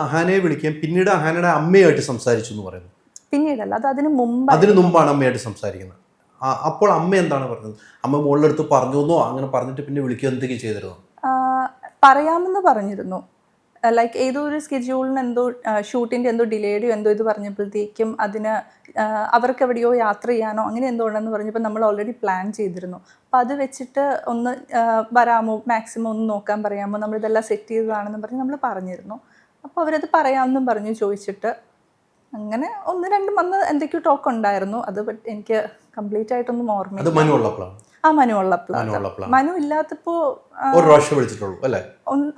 അഹാനയെ വിളിക്കുകയും പിന്നീട് അഹാനയുടെ അമ്മയായിട്ട് സംസാരിച്ചു എന്ന് പറയുന്നു. പിന്നീടല്ല അത് അതിന് മുമ്പ് അതിനു മുമ്പാണ് അമ്മയായിട്ട് സംസാരിക്കുന്നത്. അപ്പോൾ അമ്മ എന്താണ് പറഞ്ഞത്? അമ്മ മുകളിലെ അടുത്ത് പറഞ്ഞു എന്നോ അങ്ങനെ പറഞ്ഞിട്ട് പിന്നെ വിളിക്കുക എന്തൊക്കെ ചെയ്തിരുന്നു? പറയാമെന്ന് പറഞ്ഞിരുന്നു. ലൈക്ക് ഏതോ ഒരു സ്കെഡ്യൂളിന് എന്തോ ഷൂട്ടിന്റെ എന്തോ ഡിലേഡോ എന്തോ ഇത് പറഞ്ഞപ്പോഴത്തേക്കും അതിന് അവർക്ക് എവിടെയോ യാത്ര ചെയ്യാനോ അങ്ങനെ എന്തോ ഉണ്ടെന്ന് പറഞ്ഞപ്പോൾ നമ്മൾ ഓൾറെഡി പ്ലാൻ ചെയ്തിരുന്നു. അപ്പം അത് വെച്ചിട്ട് ഒന്ന് വരാമോ? മാക്സിമം ഒന്ന് നോക്കാൻ പറയാമോ? നമ്മളിതെല്ലാം സെറ്റ് ചെയ്തതാണെന്ന് പറഞ്ഞ് നമ്മൾ പറഞ്ഞിരുന്നു. അപ്പോൾ അവരത് പറയാമെന്നും പറഞ്ഞു ചോദിച്ചിട്ട് അങ്ങനെ ഒന്ന് രണ്ടും വന്ന് എന്തൊക്കെയോ ടോക്ക് ഉണ്ടായിരുന്നു. അത് എനിക്ക് കംപ്ലീറ്റ് ആയിട്ടൊന്നും ഓർമ്മയില്ല. ആ മനു ഉള്ളപ്പോൾ മനു ഇല്ലാത്തപ്പോ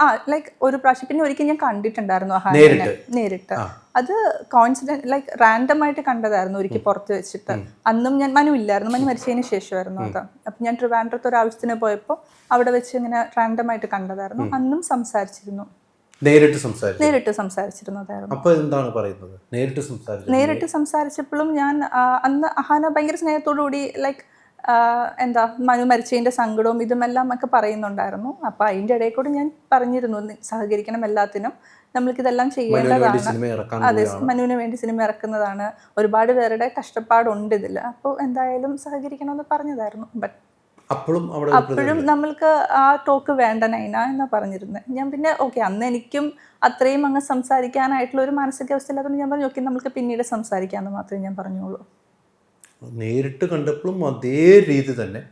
ആ ലൈക്ക് ഒരു പ്രാവശ്യം. പിന്നെ ഒരിക്കൽ ഞാൻ കണ്ടിട്ടുണ്ടായിരുന്നു നേരിട്ട്? നേരിട്ട്. അത് കോൺസിഡന്റ് ലൈക്ക് റാൻഡം ആയിട്ട് കണ്ടതായിരുന്നു ഒരിക്കൽ പുറത്ത് വെച്ചിട്ട്. അന്നും ഞാൻ മനു ഇല്ലായിരുന്നു. മനു മരിച്ചതിന് ശേഷമായിരുന്നു അത്. അപ്പം ഞാൻ ട്രിവാൻഡ്രത്ത് ഒരു ആവശ്യത്തിന് പോയപ്പോൾ അവിടെ വെച്ച് ഇങ്ങനെ റാൻഡം ആയിട്ട് കണ്ടതായിരുന്നു. അന്നും സംസാരിച്ചിരുന്നു. നേരിട്ട് സംസാരിച്ചു നേരിട്ട് സംസാരിച്ചിരുന്നതായിരുന്നു. അപ്പോൾ എന്താണ് പറയുന്നത്? നേരിട്ട് സംസാരിച്ചു നേരിട്ട് സംസാരിച്ചപ്പോഴും ഞാൻ അന്ന് അഹാന ഭയങ്കര സ്നേഹത്തോടുകൂടി ലൈക്ക് എന്താ മനു മരിച്ചതിന്റെ സങ്കടവും ഇതുമെല്ലാം ഒക്കെ പറയുന്നുണ്ടായിരുന്നു. അപ്പോൾ അതിന്റെ ഇടയിൽ കൂടെ ഞാൻ പറഞ്ഞിരുന്നു "നി- സഹകരിക്കണം എല്ലാത്തിനും. നമ്മൾക്കിതെല്ലാം ചെയ്യേണ്ടതാണ്. അതെ മനുവിന് വേണ്ടി സിനിമ ഇറക്കുന്നതാണ്. ഒരുപാട് പേരുടെ കഷ്ടപ്പാടുണ്ട് ഇതിൽ അപ്പോൾ എന്തായാലും സഹകരിക്കണമെന്ന് പറഞ്ഞതായിരുന്നു. ബട്ട് അപ്പോഴും അവിടെ അപ്പോഴും നമ്മൾക്ക് ആ ടോക്ക് വേണ്ട നൈന എന്നാ പറഞ്ഞിരുന്നത് ഞാൻ പിന്നെ ഓക്കെ അന്ന് എനിക്കും അത്രയും അങ്ങ് സംസാരിക്കാനായിട്ടുള്ള ഒരു മാനസികാവസ്ഥ ഇല്ലാത്തത് ഞാൻ പറഞ്ഞു ഓക്കെ നമുക്ക് പിന്നീട് സംസാരിക്കാമെന്ന് മാത്രമേ ഞാൻ പറഞ്ഞോളൂ നേരിട്ട് കണ്ടപ്പോഴും അതേ രീതി തന്നെ.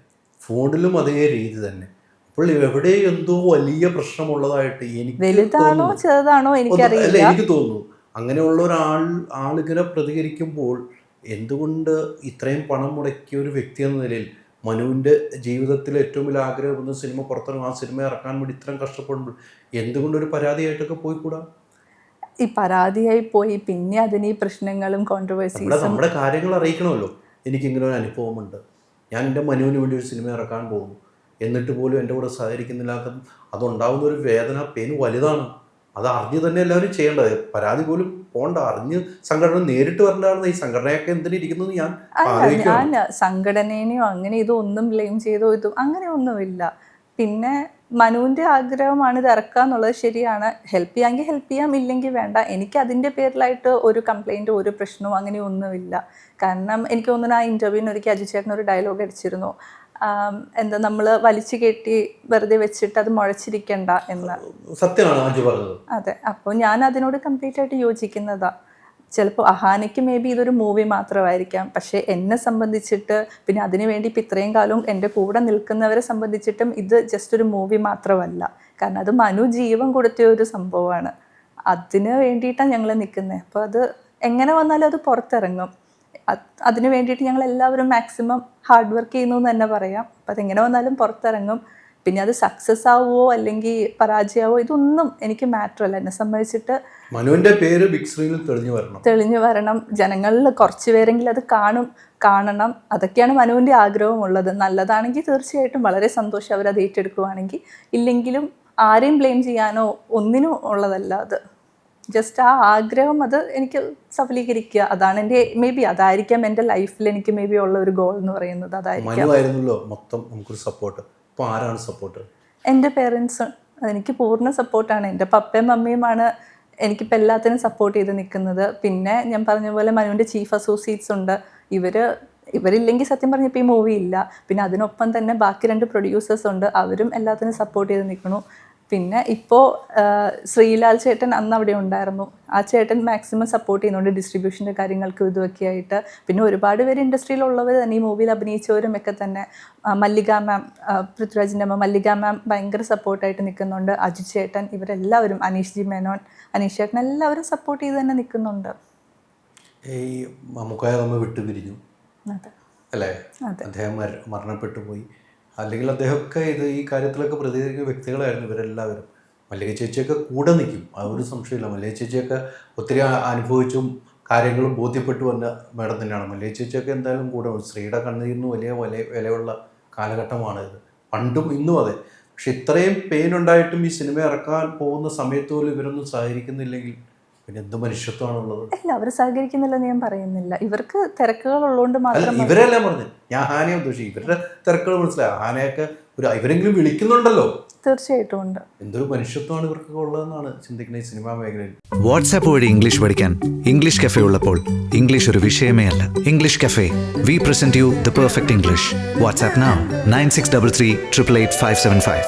ഫോണിലും അതേ രീതി തന്നെ. അപ്പോൾ എവിടെ എന്തോ വലിയ പ്രശ്നമുള്ളതായിട്ട് എനിക്ക് വലുതാണോ. ചെറുതാണോ എനിക്കറിയില്ല. എനിക്ക് തോന്നുന്നു. അങ്ങനെയുള്ള ഒരാൾ ആളിങ്ങനെ പ്രതികരിക്കുമ്പോൾ എന്തുകൊണ്ട് ഇത്രയും പണം മുടക്കിയ ഒരു വ്യക്തി എന്ന നിലയിൽ മനുവിന്റെ ജീവിതത്തിൽ ഏറ്റവും വലിയ ആഗ്രഹം സിനിമ പുറത്തിറങ്ങും. ആ സിനിമ ഇറക്കാൻ വേണ്ടി ഇത്രയും കഷ്ടപ്പെടുമ്പോൾ എന്തുകൊണ്ടൊരു പരാതിയായിട്ടൊക്കെ പോയിക്കൂടാ? ഈ പരാതിയായി പോയി. പിന്നെ അതിന് ഈ പ്രശ്നങ്ങളും കോൺട്രവേഴ്സിയും കോൺട്രവേഴ്സീസും നമ്മുടെ കാര്യങ്ങൾ അറിയിക്കണമല്ലോ. എനിക്കിങ്ങനെ ഒരു അനുഭവമുണ്ട്. ഞാൻ എന്റെ മനുവിന് വേണ്ടി ഒരു സിനിമ ഇറക്കാൻ പോകുന്നു. എന്നിട്ട് പോലും എന്റെ കൂടെ സഹകരിക്കുന്നില്ലാത്ത അതുണ്ടാകുന്ന ഒരു വേദന പെയിൻ വലുതാണ്. അത് അറിഞ്ഞ് തന്നെ എല്ലാവരും ചെയ്യേണ്ടത്. പരാതി പോലും പോണ്ട അറിഞ്ഞ് സംഘടന നേരിട്ട് വരേണ്ടതാണ് ഈ സംഘടനയൊക്കെ എന്തിനിരിക്കുന്നു ഞാൻ ഞാൻ സംഘടനേനെയോ അങ്ങനെ ഇതൊന്നും ബ്ലെയിം ചെയ്തോ ഇതും അങ്ങനെ ഒന്നുമില്ല. പിന്നെ മനുവിന്റെ ആഗ്രഹമാണ് ഇത് ഇറക്കുക എന്നുള്ളത് ശരിയാണ്. ഹെൽപ്പ് ചെയ്യാമെങ്കിൽ ഹെൽപ്പ് ചെയ്യാം ഇല്ലെങ്കിൽ വേണ്ട. എനിക്ക് അതിന്റെ പേരിലായിട്ട് ഒരു കംപ്ലൈന്റ് ഒരു പ്രശ്നവും അങ്ങനെ ഒന്നുമില്ല. കാരണം എനിക്ക് തോന്നുന്നു ആ ഇന്റർവ്യൂവിന് ഒരിക്കൽ അജിച്ചേട്ടൻ ഒരു ഡയലോഗ് അടിച്ചിരുന്നു. എന്താ നമ്മൾ വലിച്ചു കെട്ടി വെറുതെ വെച്ചിട്ട് അത് മുഴച്ചിരിക്കണ്ട എന്ന്. സത്യമാണ് അതെ അപ്പോൾ ഞാൻ അതിനോട് കംപ്ലീറ്റ് ആയിട്ട് യോജിക്കുന്നതാ. ചിലപ്പോൾ അഹാനയ്ക്ക് മേ ബി ഇതൊരു മൂവി മാത്രമായിരിക്കാം പക്ഷേ എന്നെ സംബന്ധിച്ചിട്ട് പിന്നെ അതിനുവേണ്ടി ഇപ്പം ഇത്രയും കാലം എന്റെ കൂടെ നിൽക്കുന്നവരെ സംബന്ധിച്ചിട്ടും ഇത് ജസ്റ്റ് ഒരു മൂവി മാത്രമല്ല. കാരണം അത് മനു ജീവൻ കൊടുത്ത ഒരു സംഭവമാണ്. അതിന് വേണ്ടിയിട്ടാണ് ഞങ്ങൾ നിൽക്കുന്നത് അപ്പോൾ അത് എങ്ങനെ വന്നാലും അത് പുറത്തിറങ്ങും. അതിന് വേണ്ടിയിട്ട് ഞങ്ങൾ എല്ലാവരും മാക്സിമം ഹാർഡ് വർക്ക് ചെയ്യുന്നു എന്ന് തന്നെ പറയാം. അപ്പം അതെങ്ങനെ വന്നാലും പുറത്തിറങ്ങും. പിന്നെ അത് സക്സസ് ആവുമോ അല്ലെങ്കിൽ പരാജയമാവോ ഇതൊന്നും എനിക്ക് മാറ്റർ അല്ല. എന്നെ സംബന്ധിച്ചിട്ട് മനുവിന്റെ പേര് ബിഗ് സ്ക്രീനിൽ തെളിഞ്ഞു വരണം. തെളിഞ്ഞു വരണം. ജനങ്ങളിൽ കുറച്ച് പേരെങ്കിലും അത് കാണും കാണണം. അതൊക്കെയാണ് മനുവിന്റെ ആഗ്രഹമുള്ളത്. നല്ലതാണെങ്കിൽ തീർച്ചയായിട്ടും വളരെ സന്തോഷം അവരത് ഏറ്റെടുക്കുവാണെങ്കിൽ. ഇല്ലെങ്കിലും ആരെയും ബ്ലെയിം ചെയ്യാനോ ഒന്നിനും ഉള്ളതല്ല അത്. ജസ്റ്റ് ആ ആഗ്രഹം അത് എനിക്ക് സഫലീകരിക്കുക. അതാണ് എന്റെ മേ ബി അതായിരിക്കാം എന്റെ ലൈഫിൽ എനിക്ക് മേ ബി ഉള്ള ഒരു ഗോൾ എന്ന് പറയുന്നത്. അതായിരിക്കും. മൊത്തം നമുക്കൊരു സപ്പോർട്ട് ഇപ്പോൾ ആരാണ് സപ്പോർട്ട് എന്റെ പേരൻസ് എനിക്ക് പൂർണ സപ്പോർട്ടാണ് എന്റെ പപ്പയും മമ്മിയുമാണ് എനിക്കിപ്പോൾ എല്ലാത്തിനും സപ്പോർട്ട് ചെയ്ത് നിൽക്കുന്നത്. പിന്നെ ഞാൻ പറഞ്ഞ പോലെ മനുവിന്റെ ചീഫ് അസോസിയേറ്റ്സ് ഉണ്ട്. ഇവർ ഇവരില്ലെങ്കിൽ സത്യം പറഞ്ഞപ്പോൾ ഈ മൂവി ഇല്ല. പിന്നെ അതിനൊപ്പം തന്നെ ബാക്കി രണ്ട് പ്രൊഡ്യൂസേഴ്സ് ഉണ്ട്. അവരും എല്ലാത്തിനും സപ്പോർട്ട് ചെയ്ത് നിൽക്കണു പിന്നെ ഇപ്പോൾ ശ്രീലാൽ ചേട്ടൻ അന്ന് അവിടെ ഉണ്ടായിരുന്നു. ആ ചേട്ടൻ മാക്സിമം സപ്പോർട്ട് ചെയ്യുന്നുണ്ട് ഡിസ്ട്രിബ്യൂഷന്റെ കാര്യങ്ങൾക്ക് ഇതുമൊക്കെ ആയിട്ട് പിന്നെ ഒരുപാട് പേര് ഇൻഡസ്ട്രിയിലുള്ളവർ തന്നെ ഈ മൂവിയിൽ അഭിനയിച്ചവരും ഒക്കെ തന്നെ. മല്ലിക മാം പൃഥ്വിരാജിന്റെ അമ്മ മല്ലിക മാം ഭയങ്കര സപ്പോർട്ടായിട്ട് നിൽക്കുന്നുണ്ട്. അജു ചേട്ടൻ ഇവരെല്ലാവരും അനീഷ് ജി മേനോൻ അനീഷ് ചേട്ടൻ എല്ലാവരും സപ്പോർട്ട് ചെയ്ത് തന്നെ നിൽക്കുന്നുണ്ട്. ഈ മമ്മൂക്കായ നമ്മൾ വിട്ടുപിരിഞ്ഞു. അല്ലേ. അദ്ദേഹം മരണപ്പെട്ടു പോയി. അല്ലെങ്കിൽ അദ്ദേഹമൊക്കെ ഇത് ഈ കാര്യത്തിലൊക്കെ പ്രതികരിക്കുന്ന വ്യക്തികളായിരുന്നു ഇവരെല്ലാവരും. മല്ലിക ചേച്ചിയൊക്കെ കൂടെ നിൽക്കും. ആ ഒരു സംശയമില്ല മല്ലിക ചേച്ചിയൊക്കെ ഒത്തിരി അനുഭവിച്ചും കാര്യങ്ങളും ബോധ്യപ്പെട്ടു വന്ന മേഡം തന്നെയാണ്. മല്ലിക ചേച്ചിയൊക്കെ എന്തായാലും കൂടെ. സ്ത്രീയുടെ കണ്ണീരിന് വലിയ വില വിലയുള്ള കാലഘട്ടമാണ് ഇത് പണ്ടും ഇന്നും അതെ. പക്ഷെ ഇത്രയും പെയിൻ ഉണ്ടായിട്ടും ഈ സിനിമ ഇറക്കാൻ പോകുന്ന സമയത്ത് പോലും ഇവരൊന്നും സഹകരിക്കുന്നില്ലെങ്കിൽ പിന്നെ എന്ത് മനുഷ്യത്വമാണുള്ളത്? അല്ല അവർ സഹകരിക്കുന്നില്ലെന്ന് ഞാൻ പറയുന്നില്ല. ഇവർക്ക് തിരക്കുകൾ ഉള്ളതുകൊണ്ട് മാത്രം ഇവരെല്ലാം പറഞ്ഞു ഞാൻ ഹാനയെ ഉദ്ദേശിച്ചു. ഇവരുടെ തിരക്കുകൾ മനസ്സിലായി? ഹാനയൊക്കെ ഒരു ഇവരെങ്കിലും വിളിക്കുന്നുണ്ടല്ലോ. തീർച്ചയായിട്ടും ഉണ്ട്. എന്തൊരു മനുഷ്യത്വമാണ് ഇവർക്കൊക്കെ ഉള്ളതെന്നാണ് ചിന്തിക്കുന്നത് ഈ സിനിമാ മേഖലയിൽ. വാട്സാപ്പ് വഴി ഇംഗ്ലീഷ് പഠിക്കാൻ ഇംഗ്ലീഷ് കഫേ ഉള്ളപ്പോൾ ഇംഗ്ലീഷ് ഒരു വിഷയമേ അല്ല. English cafe. We present you the perfect English WhatsApp nine six double three triple eight five seven five